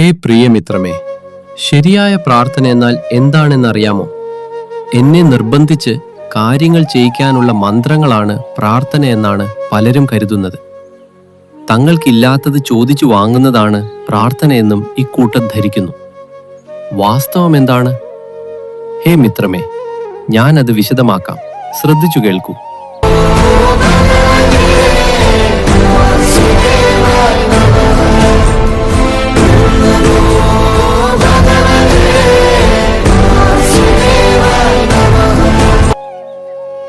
ഹേ പ്രിയമിത്രമേ ശരിയായ പ്രാർത്ഥന എന്നാൽ എന്താണെന്നറിയാമോ? എന്നെ നിർബന്ധിച്ച് കാര്യങ്ങൾ ചെയ്യിക്കാനുള്ള മന്ത്രങ്ങളാണ് പ്രാർത്ഥന എന്നാണ് പലരും കരുതുന്നത്. തങ്ങൾക്കില്ലാത്തത് ചോദിച്ചു വാങ്ങുന്നതാണ് പ്രാർത്ഥനയെന്നും ഇക്കൂട്ടം ധരിക്കുന്നു. വാസ്തവം എന്താണ്? ഹേ മിത്രമേ ഞാനത് വിശദമാക്കാം. ശ്രദ്ധിച്ചു കേൾക്കൂ.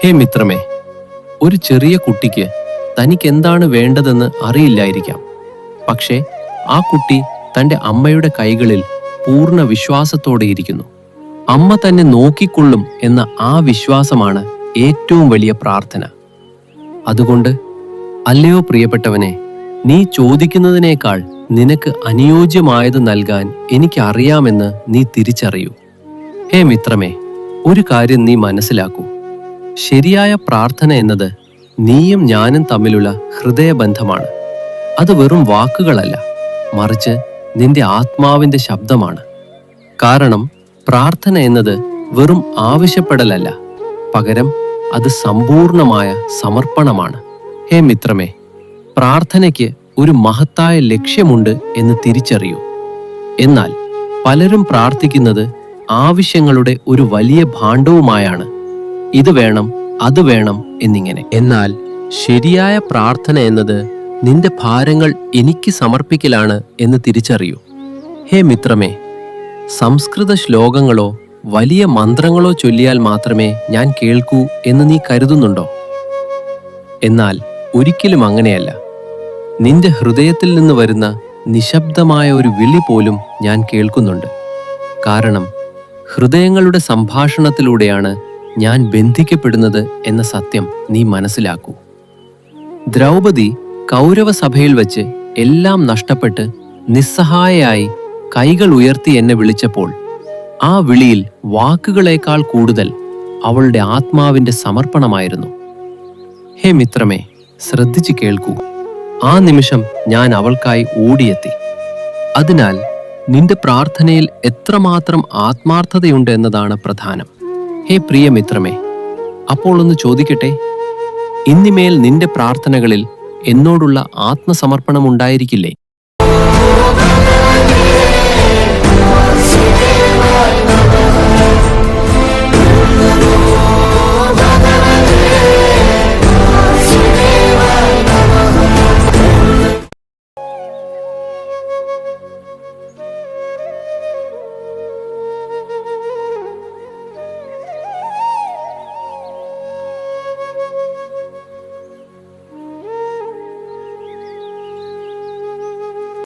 ഹേ മിത്രമേ ഒരു ചെറിയ കുട്ടിക്ക് തനിക്ക് എന്താണ് വേണ്ടതെന്ന് അറിയില്ലായിരിക്കാം. പക്ഷേ ആ കുട്ടി തന്റെ അമ്മയുടെ കൈകളിൽ പൂർണ വിശ്വാസത്തോടെ ഇരിക്കുന്നു. അമ്മ തന്നെ നോക്കിക്കൊള്ളും എന്ന ആ വിശ്വാസമാണ് ഏറ്റവും വലിയ പ്രാർത്ഥന. അതുകൊണ്ട് അല്ലയോ പ്രിയപ്പെട്ടവനെ നീ ചോദിക്കുന്നതിനേക്കാൾ നിനക്ക് അനുയോജ്യമായത് നൽകാൻ എനിക്കറിയാമെന്ന് നീ തിരിച്ചറിയൂ. ഹേ മിത്രമേ ഒരു കാര്യം നീ മനസ്സിലാക്കൂ. ശരിയായ പ്രാർത്ഥന എന്നത് നീയും ഞാനും തമ്മിലുള്ള ഹൃദയബന്ധമാണ്. അത് വെറും വാക്കുകളല്ല മറിച്ച് നിന്റെ ആത്മാവിന്റെ ശബ്ദമാണ്. കാരണം പ്രാർത്ഥന എന്നത് വെറും ആവശ്യപ്പെടലല്ല പകരം അത് സമ്പൂർണമായ സമർപ്പണമാണ്. ഹേ മിത്രമേ പ്രാർത്ഥനയ്ക്ക് ഒരു മഹത്തായ ലക്ഷ്യമുണ്ട് എന്ന് തിരിച്ചറിയൂ. എന്നാൽ പലരും പ്രാർത്ഥിക്കുന്നത് ആവശ്യങ്ങളുടെ ഒരു വലിയ ഭാണ്ഡവുമായാണ്. ഇത് വേണം അത് വേണം എന്നിങ്ങനെ. എന്നാൽ ശരിയായ പ്രാർത്ഥന എന്നത് നിന്റെ ഭാരങ്ങൾ എനിക്ക് സമർപ്പിക്കലാണ് എന്ന് തിരിച്ചറിയൂ. ഹേ മിത്രമേ സംസ്കൃത ശ്ലോകങ്ങളോ വലിയ മന്ത്രങ്ങളോ ചൊല്ലിയാൽ മാത്രമേ ഞാൻ കേൾക്കൂ എന്ന് നീ കരുതുന്നുണ്ടോ? എന്നാൽ ഒരിക്കലും അങ്ങനെയല്ല. നിന്റെ ഹൃദയത്തിൽ നിന്ന് വരുന്ന നിശബ്ദമായ ഒരു വിളി പോലും ഞാൻ കേൾക്കുന്നുണ്ട്. കാരണം ഹൃദയങ്ങളുടെ സംഭാഷണത്തിലൂടെയാണ് ഞാൻ ബന്ധിക്കപ്പെടുന്നത് എന്ന സത്യം നീ മനസ്സിലാക്കൂ. ദ്രൗപദി കൗരവസഭയിൽ വച്ച് എല്ലാം നഷ്ടപ്പെട്ട് നിസ്സഹായയായി കൈകൾ ഉയർത്തി എന്നെ വിളിച്ചപ്പോൾ ആ വിളിയിൽ വാക്കുകളേക്കാൾ കൂടുതൽ അവളുടെ ആത്മാവിന്റെ സമർപ്പണമായിരുന്നു. ഹേ മിത്രമേ ശ്രദ്ധിച്ചു കേൾക്കൂ. ആ നിമിഷം ഞാൻ അവൾക്കായി ഓടിയെത്തി. അതിനാൽ നിന്റെ പ്രാർത്ഥനയിൽ എത്രമാത്രം ആത്മാർത്ഥതയുണ്ട് എന്നതാണ് പ്രധാനം. ഹേ പ്രിയ മിത്രമേ അപ്പോൾ ഒന്ന് ചോദിക്കട്ടെ? ഇന്നിമേൽ നിന്റെ പ്രാർത്ഥനകളിൽ എന്നോടുള്ള ആത്മസമർപ്പണം ഉണ്ടായിരിക്കില്ലേ?